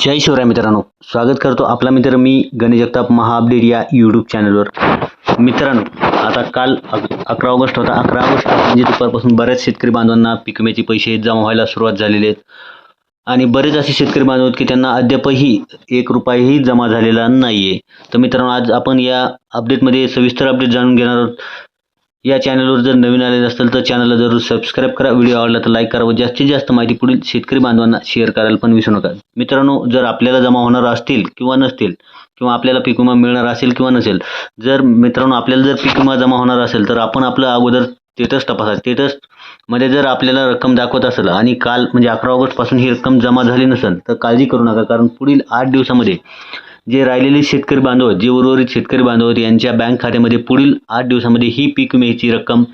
जय शिवराय मित्रांनो. स्वागत करतो आपला मित्र मी गणेश जगताप महाअपडेट या यूट्यूब चॅनलवर मित्रांनो आता काल अक अकरा ऑगस्ट होता. अकरा ऑगस्ट म्हणजे दुपारपासून बऱ्याच शेतकरी बांधवांना पीक विम्याचे पैसे जमा व्हायला सुरुवात झालेले आहेत. आणि बरेच असे शेतकरी बांधव आहेत की त्यांना अद्यापही एक रुपयाही जमा झालेला नाही आहे तर मित्रांनो आज आपण या अपडेटमध्ये सविस्तर अपडेट जाणून घेणार आहोत. या चॅनलवर जर नवीन आलेले असेल तर चॅनलला जरूर सबस्क्राईब करा. व्हिडिओ आवडला तर लाईक करा व जास्तीत जास्त माहिती पुढील शेतकरी बांधवांना शेअर करायला पण विसरू नका. मित्रांनो जर आपल्याला जमा होणार असतील किंवा नसतील किंवा आपल्याला पीक विमा मिळणार असेल किंवा नसेल जर मित्रांनो आपल्याला जर पीक विमा जमा होणार असेल तर आपण आपलं अगोदर स्टेटस तपासा. स्टेटसमध्ये जर आपल्याला रक्कम दाखवत असेल आणि काल म्हणजे अकरा ऑगस्टपासून ही रक्कम जमा झाली नसेल तर काळजी करू नका. कारण पुढील आठ दिवसामध्ये जे राहिलेले शेतकरी बांधव जे उर्वरित शेतकरी बांधव आहेत यांच्या बँक खात्यामध्ये पुढील आठ दिवसामध्ये ही पीक विम्याची रक्कम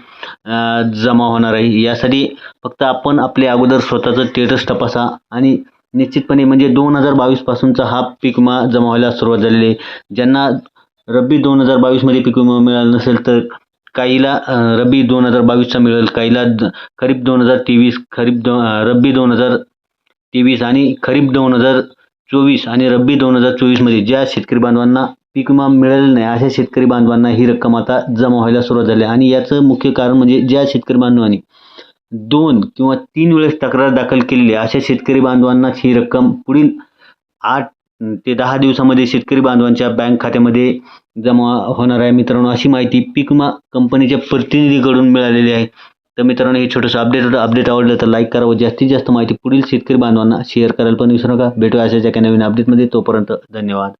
जमा होणार आहे. यासाठी फक्त आपण आपले अगोदर स्वतःचं स्टेटस तपासा आणि निश्चितपणे म्हणजे दोन हजार बावीसपासूनचा हा पीक विमा जमा व्हायला सुरुवात झालेली आहे. ज्यांना रब्बी दोन हजार बावीसमध्ये पीक विमा मिळाला नसेल तर काहीला रब्बी दोन हजार बावीसचा मिळेल काहीला खरीप दोन हजार तेवीस खरीप दो रब्बी दोन हजार तेवीस आणि खरीप दोन हजार चोवीस आणि रब्बी दोन हजार चोवीसमध्ये ज्या शेतकरी बांधवांना पीक विमा मिळालेला नाही अशा शेतकरी बांधवांना ही रक्कम आता जमा व्हायला सुरुवात झाली आहे. आणि याचं मुख्य कारण म्हणजे ज्या शेतकरी बांधवांनी दोन किंवा तीन वेळेस तक्रार दाखल केलेली आहे अशा शेतकरी बांधवांनाच ही रक्कम पुढील आठ ते दहा दिवसामध्ये शेतकरी बांधवांच्या बँक खात्यामध्ये जमा होणार आहे. मित्रांनो अशी माहिती पीक विमा कंपनीच्या प्रतिनिधीकडून मिळालेली आहे. तर मित्रांनो हे छोटंसं अपडेट होतं. अपडेट आवडलं तर लाईक करा व जास्तीत जास्त माहिती पुढील शेतकरी बांधवांना शेअर करायला पण विसरू नका. भेटूया अशाच एका नवीन अपडेटमध्ये तोपर्यंत धन्यवाद.